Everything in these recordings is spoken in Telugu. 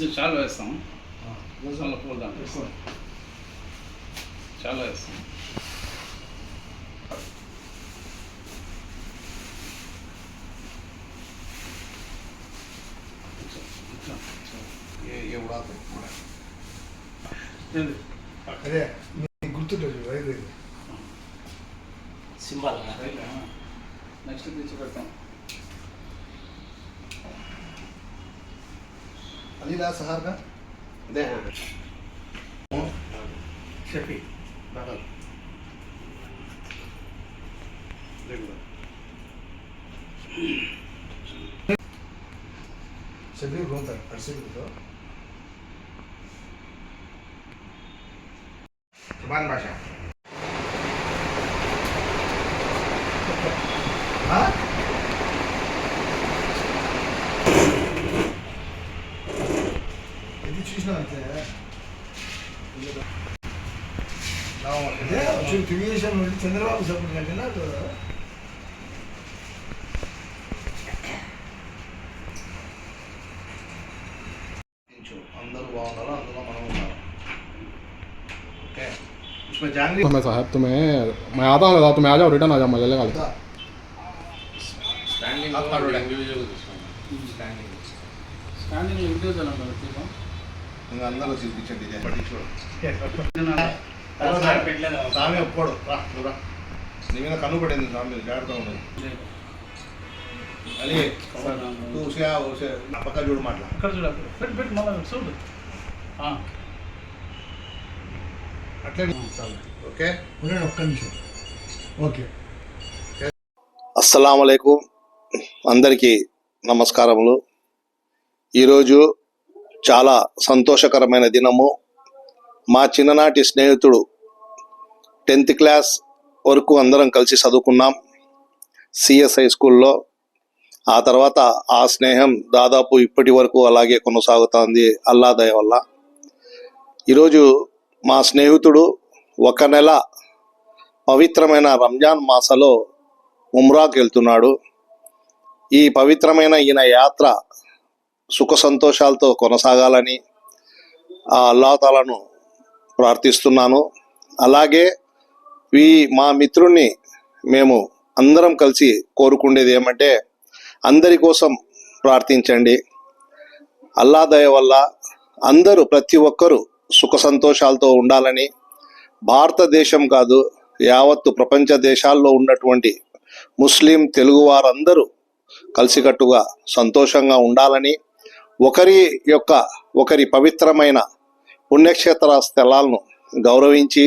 కొంచెం చాలా వేస్తాం. మళ్ళీ పూల దాంట్లో చాలా వేస్తాం? అదే గుర్తుంటుంది రైతు సింబల్ రైటా? నెక్స్ట్ తెచ్చి పెడతాం. अनिल आज का? दे हाँ। शफी बागल शफी रूम था? अरसे भी तो भाषा అదే అసలు తెలుగుదేశం నుండి చంద్రబాబు సపోర్ట్ కంటే నాకు ఇంచు అందరూ బాగుండాలి అందులో మనం ఉండాలి ఓకే इसमें जाएंगे मैं साहब तुम्हें मैं आता हूँ दादा तुम्हें आ जाओ रिटर्न आ जाओ मजा लेगा స్టాండింగ్ Up and down. అందరూ చూపించండి పట్టించుకోడు స్వామి ఒప్పుకోడు. రా రా. నీ మీద కన్ను పడింది స్వామి జాగ్రత్తగా ఉండదు నా పక్క చూడు మాట్లా. అక్కడ చూడు అక్కడ. పెట్టు పెట్టు మళ్ళీ చూడు ఆ. అట్లే ఓకే? ఉండండి ఒక్క నిమిషం. ఓకే. అస్సలం అందరికీ నమస్కారములు. ఈరోజు చాలా సంతోషకరమైన దినము. మా చిన్ననాటి స్నేహితుడు టెన్త్ క్లాస్ వరకు అందరం కలిసి చదువుకున్నాం. సిఎస్ఐ స్కూల్లో. ఆ తర్వాత ఆ స్నేహం దాదాపు ఇప్పటి వరకు అలాగే కొనసాగుతోంది అల్లాదయ వల్ల. ఈరోజు మా స్నేహితుడు ఒక నెల పవిత్రమైన రంజాన్ మాసలో ఉమ్రాకి వెళ్తున్నాడు. ఈ పవిత్రమైన ఈయన యాత్ర సుఖ సంతోషాలతో కొనసాగాలని ఆ అల్లాతాలను ప్రార్థిస్తున్నాను. అలాగే ఈ మా మిత్రుణ్ణి మేము అందరం కలిసి కోరుకునేది ఏమంటే అందరి కోసం ప్రార్థించండి. అల్లా దయ వల్ల అందరూ ప్రతి ఒక్కరూ సుఖ సంతోషాలతో ఉండాలని భారతదేశం కాదు యావత్తు ప్రపంచ దేశాల్లో ఉన్నటువంటి ముస్లిం తెలుగు వారందరూ కలిసికట్టుగా సంతోషంగా ఉండాలని ఒకరి యొక్క ఒకరి పవిత్రమైన పుణ్యక్షేత్ర స్థలాలను గౌరవించి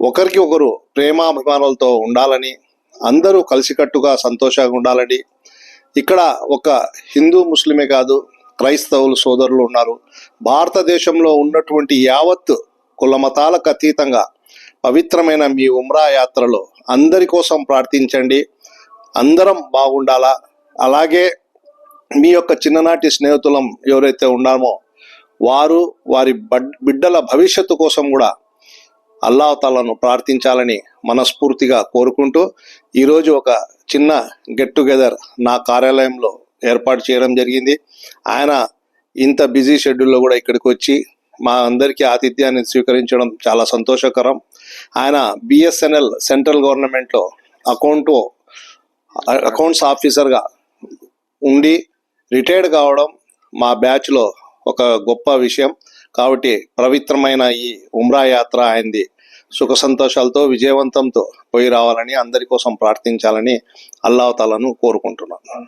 ఒకరికి ఒకరు ప్రేమాభిమానాలతో ఉండాలని అందరూ కలిసికట్టుగా సంతోషంగా ఉండాలని ఇక్కడ ఒక హిందూ ముస్లిమే కాదు క్రైస్తవులు సోదరులు ఉన్నారు. భారతదేశంలో ఉన్నటువంటి యావత్ కుల మతాలకు అతీతంగా పవిత్రమైన మీ ఉమ్రా యాత్రలో అందరి కోసం ప్రార్థించండి. అందరం బాగుండాలా? అలాగే మీ యొక్క చిన్ననాటి స్నేహితులం ఎవరైతే ఉన్నామో వారు వారి బడ్- బిడ్డల భవిష్యత్తు కోసం కూడా అల్లావతాలను ప్రార్థించాలని మనస్ఫూర్తిగా కోరుకుంటూ ఈరోజు ఒక చిన్న గెట్ టుగెదర్ నా కార్యాలయంలో ఏర్పాటు చేయడం జరిగింది. ఆయన ఇంత బిజీ షెడ్యూల్లో కూడా ఇక్కడికి వచ్చి మా అందరికీ ఆతిథ్యాన్ని స్వీకరించడం చాలా సంతోషకరం. ఆయన బిఎస్ఎన్ఎల్ సెంట్రల్ గవర్నమెంట్లో అకౌంట్ అకౌంట్స్ ఆఫీసర్గా ఉండి రిటైర్డ్ కావడం మా బ్యాచ్లో ఒక గొప్ప విషయం. కాబట్టి పవిత్రమైన ఈ ఉమ్రా యాత్ర ఆయనది సుఖ సంతోషాలతో విజయవంతంతో పోయి రావాలని అందరి కోసం ప్రార్థించాలని అల్లావతాలను కోరుకుంటున్నాను.